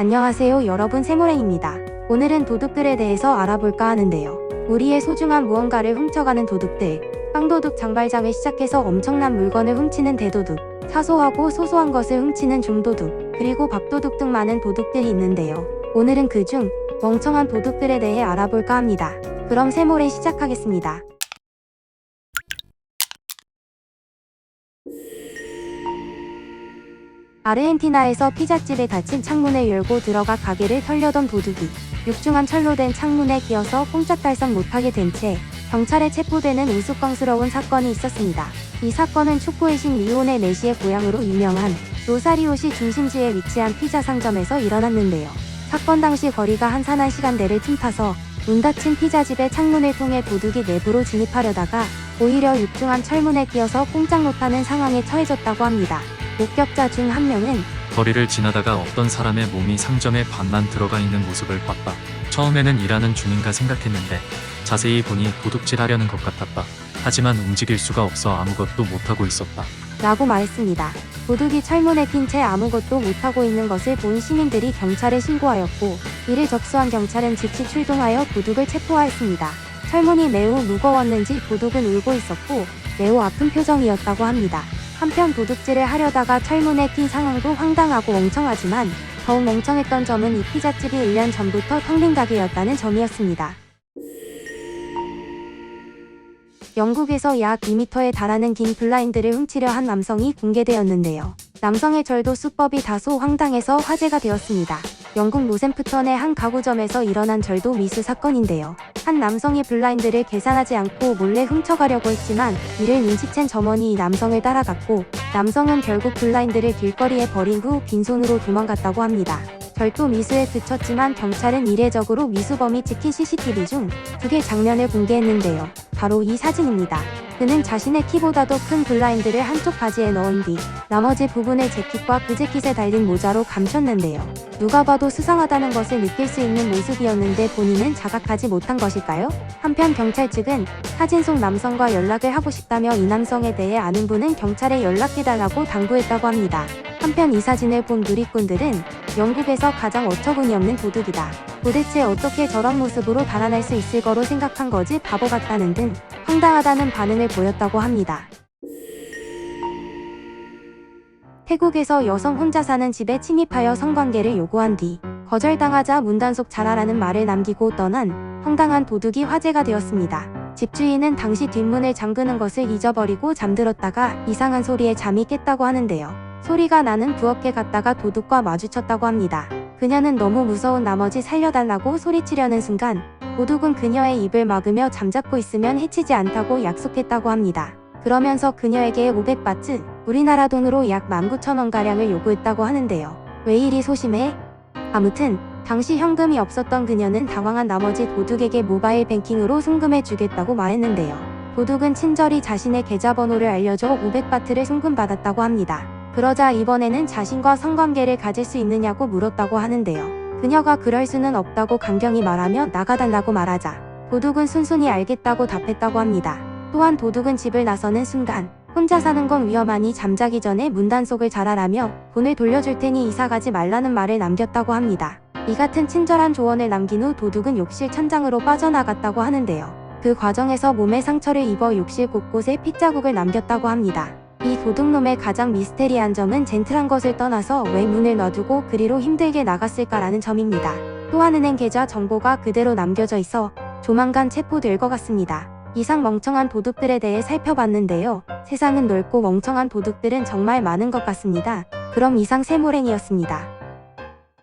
안녕하세요 여러분 세모랭입니다. 오늘은 도둑들에 대해서 알아볼까 하는데요. 우리의 소중한 무언가를 훔쳐가는 도둑들, 깡도둑 장발장을 시작해서 엄청난 물건을 훔치는 대도둑, 사소하고 소소한 것을 훔치는 중도둑, 그리고 밥도둑 등 많은 도둑들이 있는데요. 오늘은 그중 멍청한 도둑들에 대해 알아볼까 합니다. 그럼 세모랭 시작하겠습니다. 아르헨티나에서 피자집에 닫힌 창문을 열고 들어가 가게를 털려던 도둑이 육중한 철로 된 창문에 끼어서 꼼짝달싹 못하게 된 채 경찰에 체포되는 우스꽝스러운 사건이 있었습니다. 이 사건은 축구의 신 리오넬 메시의 고향으로 유명한 로사리오시 중심지에 위치한 피자 상점에서 일어났는데요. 사건 당시 거리가 한산한 시간대를 틈타서 문 닫힌 피자집의 창문을 통해 도둑이 내부로 진입하려다가 오히려 육중한 철문에 끼어서 꼼짝 못하는 상황에 처해졌다고 합니다. 목격자 중 한 명은 거리를 지나다가 어떤 사람의 몸이 상점에 반만 들어가 있는 모습을 봤다. 처음에는 일하는 중인가 생각했는데 자세히 보니 도둑질 하려는 것 같았다. 하지만 움직일 수가 없어 아무것도 못하고 있었다. 라고 말했습니다. 도둑이 철문에 낀채 아무것도 못하고 있는 것을 본 시민들이 경찰에 신고하였고 이를 접수한 경찰은 즉시 출동하여 도둑을 체포하였습니다. 철문이 매우 무거웠는지 도둑은 울고 있었고 매우 아픈 표정이었다고 합니다. 한편 도둑질을 하려다가 철문에 낀 상황도 황당하고 멍청하지만 더욱 멍청했던 점은 이 피자집이 1년 전부터 텅 빈 가게였다는 점이었습니다. 영국에서 약 2m에 달하는 긴 블라인드를 훔치려 한 남성이 공개되었는데요. 남성의 절도 수법이 다소 황당해서 화제가 되었습니다. 영국 노샘프턴의 한 가구점에서 일어난 절도 미수 사건인데요. 한 남성이 블라인드를 계산하지 않고 몰래 훔쳐가려고 했지만 이를 눈치챈 점원이 이 남성을 따라갔고 남성은 결국 블라인드를 길거리에 버린 후 빈손으로 도망갔다고 합니다. 절도 미수에 그쳤지만 경찰은 이례적으로 미수범이 찍힌 CCTV 중 두 개 장면을 공개했는데요. 바로 이 사진입니다. 그는 자신의 키보다도 큰 블라인드를 한쪽 바지에 넣은 뒤 나머지 부분을 재킷과 그 재킷에 달린 모자로 감췄는데요. 누가 봐도 수상하다는 것을 느낄 수 있는 모습이었는데 본인은 자각하지 못한 것일까요? 한편 경찰 측은 사진 속 남성과 연락을 하고 싶다며 이 남성에 대해 아는 분은 경찰에 연락해달라고 당부했다고 합니다. 한편 이 사진을 본 누리꾼들은 영국에서 가장 어처구니 없는 도둑이다. 도대체 어떻게 저런 모습으로 달아날 수 있을 거로 생각한 거지 바보 같다는 등 황당하다는 반응을 보였다고 합니다. 태국에서 여성 혼자 사는 집에 침입하여 성관계를 요구한 뒤 거절당하자 문단속 잘하라는 말을 남기고 떠난 황당한 도둑이 화제가 되었습니다. 집주인은 당시 뒷문을 잠그는 것을 잊어버리고 잠들었다가 이상한 소리에 잠이 깼다고 하는데요. 소리가 나는 부엌에 갔다가 도둑과 마주쳤다고 합니다. 그녀는 너무 무서운 나머지 살려달라고 소리치려는 순간 도둑은 그녀의 입을 막으며 잠자고 있으면 해치지 않다고 약속했다고 합니다. 그러면서 그녀에게 500바트, 우리나라 돈으로 약 19,000원가량을 요구했다고 하는데요. 왜 이리 소심해? 아무튼 당시 현금이 없었던 그녀는 당황한 나머지 도둑에게 모바일 뱅킹으로 송금해 주겠다고 말했는데요. 도둑은 친절히 자신의 계좌번호를 알려줘 500바트를 송금받았다고 합니다. 그러자 이번에는 자신과 성관계를 가질 수 있느냐고 물었다고 하는데요. 그녀가 그럴 수는 없다고 강경히 말하며 나가달라고 말하자 도둑은 순순히 알겠다고 답했다고 합니다. 또한 도둑은 집을 나서는 순간 혼자 사는 건 위험하니 잠자기 전에 문단속을 잘하라며 돈을 돌려줄 테니 이사 가지 말라는 말을 남겼다고 합니다. 이 같은 친절한 조언을 남긴 후 도둑은 욕실 천장으로 빠져나갔다고 하는데요. 그 과정에서 몸에 상처를 입어 욕실 곳곳에 핏자국을 남겼다고 합니다. 이 도둑놈의 가장 미스테리한 점은 젠틀한 것을 떠나서 왜 문을 놔두고 그리로 힘들게 나갔을까라는 점입니다. 또한 은행 계좌 정보가 그대로 남겨져 있어 조만간 체포될 것 같습니다. 이상 멍청한 도둑들에 대해 살펴봤는데요. 세상은 넓고 멍청한 도둑들은 정말 많은 것 같습니다. 그럼 이상 세모랭이었습니다.